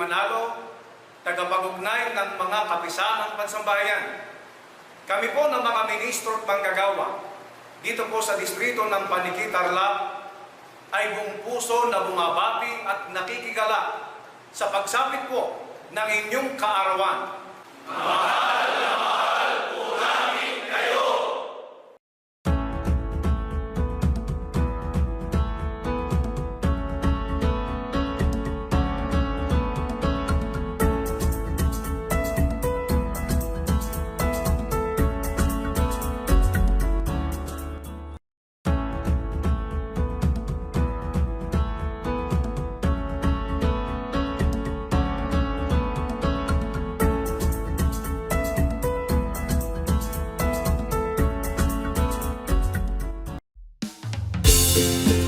Manalo, tagapag-ugnay ng mga kapisanang pansambayan. Kami po ng mga ministro at manggagawa dito po sa distrito ng Paniki Tarlac ay buong puso na bumabati at nakikigala sa pagsapit po ng inyong kaarawan. you.